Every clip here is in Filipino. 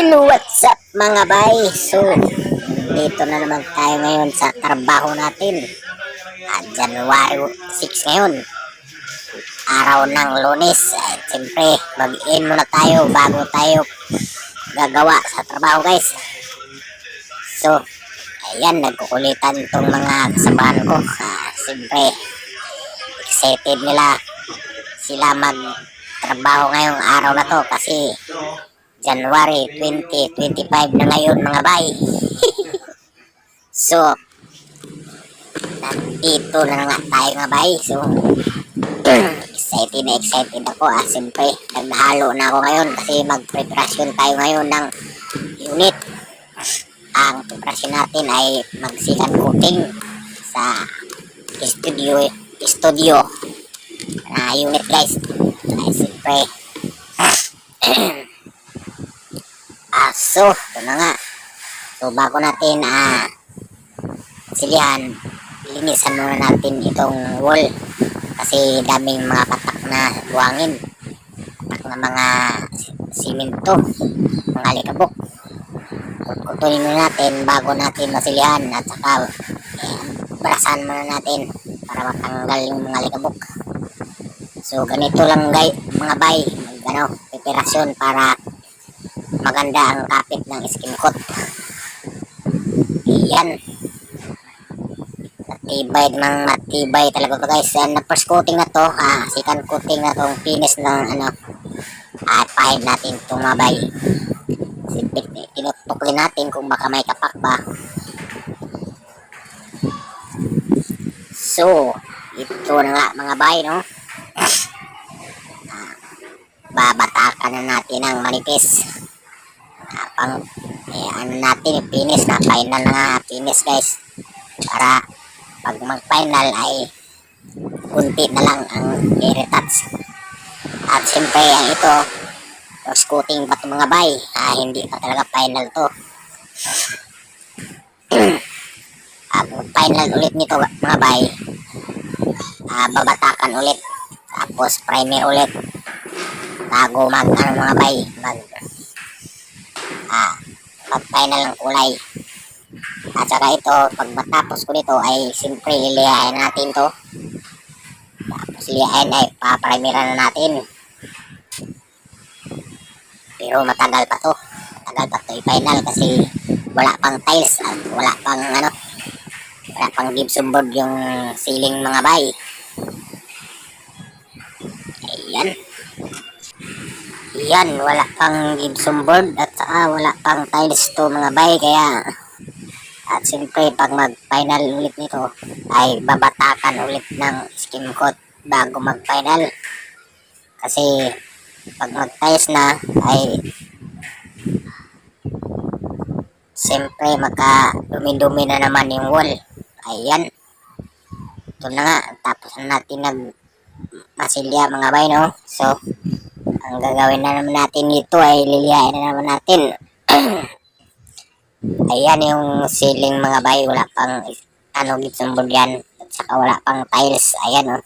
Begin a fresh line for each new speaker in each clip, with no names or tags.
Hello, what's up mga bay? So, dito na naman tayo ngayon sa trabaho natin. At January 6 ngayon. Araw ng lunes. At siyempre, mag-in muna tayo bago tayo gagawa sa trabaho guys. So, ayan, nagkukulitan itong mga kasabahan ko. Ah, siyempre, excited nila sila mag-trabaho ngayong araw na to kasi January 2025 na ngayon mga bay. so, nandito na nga tayo mga bay. So, excited na excited ako ah. Siyempre, naghalo na ako ngayon kasi mag-preparasyon tayo ngayon ng unit. Ang preparasyon natin ay mag-sikan coating sa studio studio na unit guys. Ay, siyempre, Ah, so, ito na nga. So, bago natin ah, silihan, linisan muna natin itong wall. Kasi daming mga patak na buhangin. Patak na mga si- simento, mga likabok. Kutunin muna natin bago natin masilihan at saka eh, muna natin para matanggal yung mga likabok. So, ganito lang guys, mga bay, mag, ano, preparasyon para maganda ang kapit ng skin coat. Iyan. Matibay ng matibay talaga to guys. And na first coating na to, ah, second coating na tong finish ng ano, at pahid natin itong mabay. Sipit, tinutok din natin kung baka may kapak ba. So, ito na nga mga bay, no? Ah, babatakan na natin ang manipis pang eh, ano natin finish na final na nga finish guys. Para pag mag final ay kunti na lang ang i-retouch at siyempre ang ito coating pa ito mga bay? Ah, hindi pa talaga final to. At final ulit nito mga bay. Ah, babatakan ulit. Tapos primer ulit. Bago mag ano mga bay mag ah, mag-final ng kulay. At saka ito, pag matapos ko nito ay siyempre lilihain natin to. Tapos lihain ay paprimera na natin. Pero matagal pa to. Matagal pa to i-final kasi wala pang tiles at wala pang ano, wala pang gypsum board yung ceiling mga bay. Ayan. Yan, wala pang gypsum board at saka wala pang tiles to mga bay kaya at siyempre pag mag final ulit nito ay babatakan ulit ng skim coat bago mag final kasi pag mag tiles na ay siyempre magka dumi-dumi na naman yung wall. Ayan. Ito na nga tapos na natin nag masilya mga bay no? So ang gagawin na naman natin dito ay lilihain na naman natin. Ayan yung ceiling mga bay, wala pang ano gitsong board yan. At saka wala pang tiles. Ayan. Oh.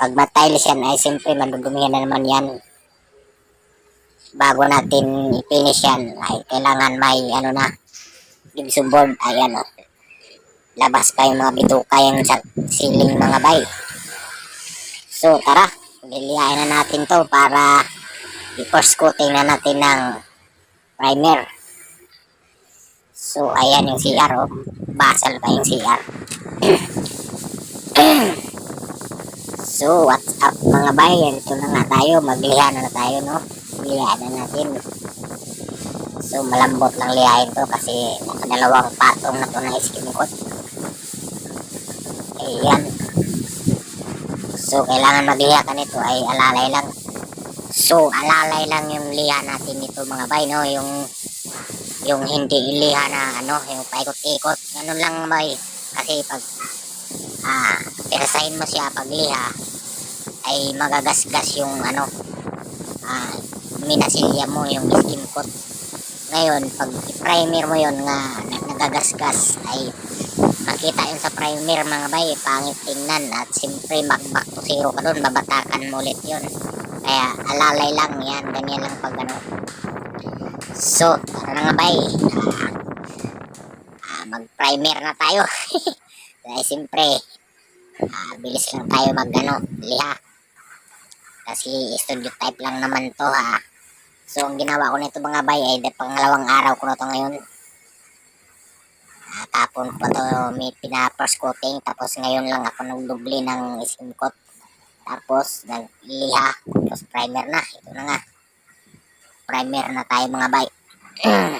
Pag ma-tiles yan ay siyempre madudumihan na naman yan. Bago natin i-finish yan ay kailangan may ano na gitsong board. Ayan. Oh. Labas pa yung mga bituka yung ceiling mga bay. So tara, lilihain na natin to para i-first coating na natin ng primer. So, ayan yung CR, oh. Basal pa yung CR. so, what's up mga bayan? Ito na nga tayo. Magliha na, tayo, no? Liha na natin. So, malambot lang lihain to kasi nakadalawang patong na to na skin coat. Ayan. So, kailangan magliha ka nito ay alalay lang. So, alalay lang yung liha natin nito mga bay, no? Yung yung hindi iliha na ano, yung paikot-ikot. Ganun lang bay. Kasi pag ah, pirasahin mo siya pag liha ay magagasgas yung ano ah, minasilya mo yung skin coat. Ngayon, pag i-primer mo yon nga nagagasgas ay makita yun sa primer mga bay, pangit tingnan at siyempre mag back to zero ka dun, babatakan mo ulit yun. Kaya alalay lang yan, ganyan lang pag ano. So, tara na nga bay. Ah, mag-primer na tayo. Dahil siyempre, ah, bilis lang tayo mag ano, liha. Kasi studio type lang naman to ha. So, ang ginawa ko nito mga bay ay pangalawang araw ko na to ngayon. Tapon ko pa to may pina-first coating tapos ngayon lang ako nagdubli ng skin coat. Tapos nagliha, tapos primer na. Ito na nga. Primer na tayo mga bay.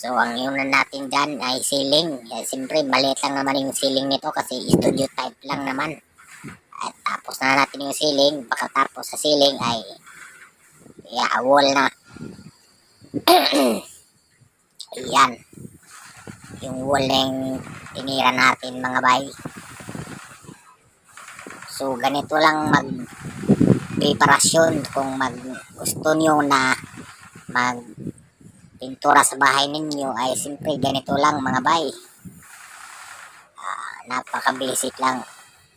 so, ang iunan natin dyan ay ceiling. Eh, siyempre, maliit lang naman yung ceiling nito kasi studio type lang naman. At tapos na natin yung ceiling. Baka tapos sa ceiling ay yeah, wall na. Ayan. Yung tinira natin mga bay. So, ganito lang mag preparasyon kung mag gusto nyo na mag pintura sa bahay ninyo ay simple ganito lang mga bay. Ah, napaka-basic lang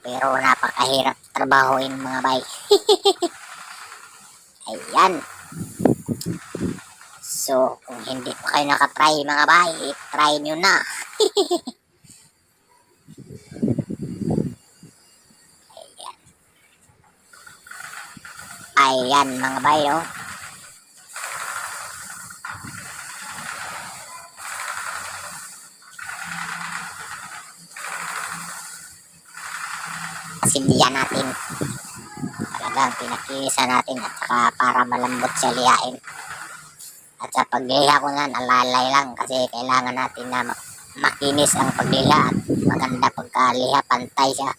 pero napakahirap trabahoin mga bay. Ayan. So, kung hindi pa kayo nakatry mga bay, try nyo na. Ayan. Ayan mga bay, oh. Sindihan natin. Talagang pinakilisan natin at saka para malambot siya lihain. At sa pagliha ko nan, alalay lang kasi kailangan natin na makinis ang pagliha at maganda pagkaliha, pantay siya.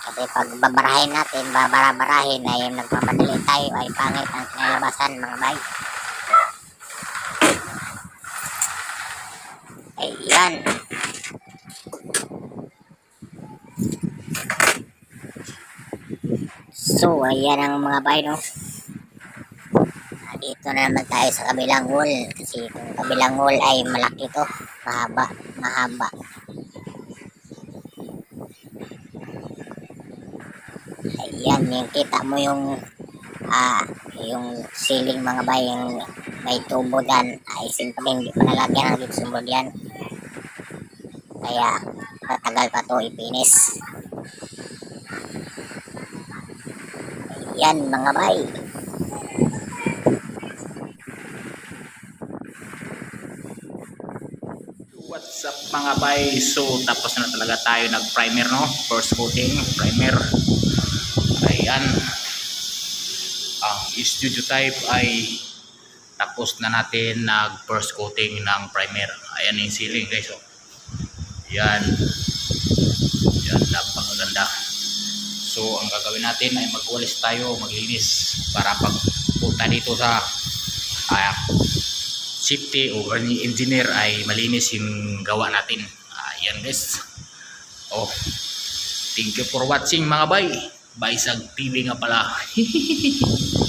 Kasi pag babarahin natin, babara-barahin ay nagmamadali tayo ay pangit ang kinalabasan mga bay. Ayan. So, ayan ang mga bay, no? Ah, Dito na naman tayo sa kabilang wall. Kasi itong kabilang wall ay malaki to. Mahaba, mahaba. Ayan, yung kita mo yung ah, yung ceiling mga bay, yung may tubo dyan. Ay, simple, hindi pa nalagyan ng gypsum yan. Kaya, matagal pa to ipinis. Ayan, mga bay.
What's up mga bay? So tapos na talaga tayo nag-primer no? First coating, primer. Ayan. Ang studio type ay tapos na natin nag first coating ng primer. Ayan yung ceiling guys. Oh. Yan. Yan, napakaganda. So ang gagawin natin ay magwalis tayo, maglinis para pag punta dito sa ah, safety o ni engineer ay malinis yung gawa natin. Ayan guys. Oh. Thank you for watching mga bay. Baisag TV nga pala.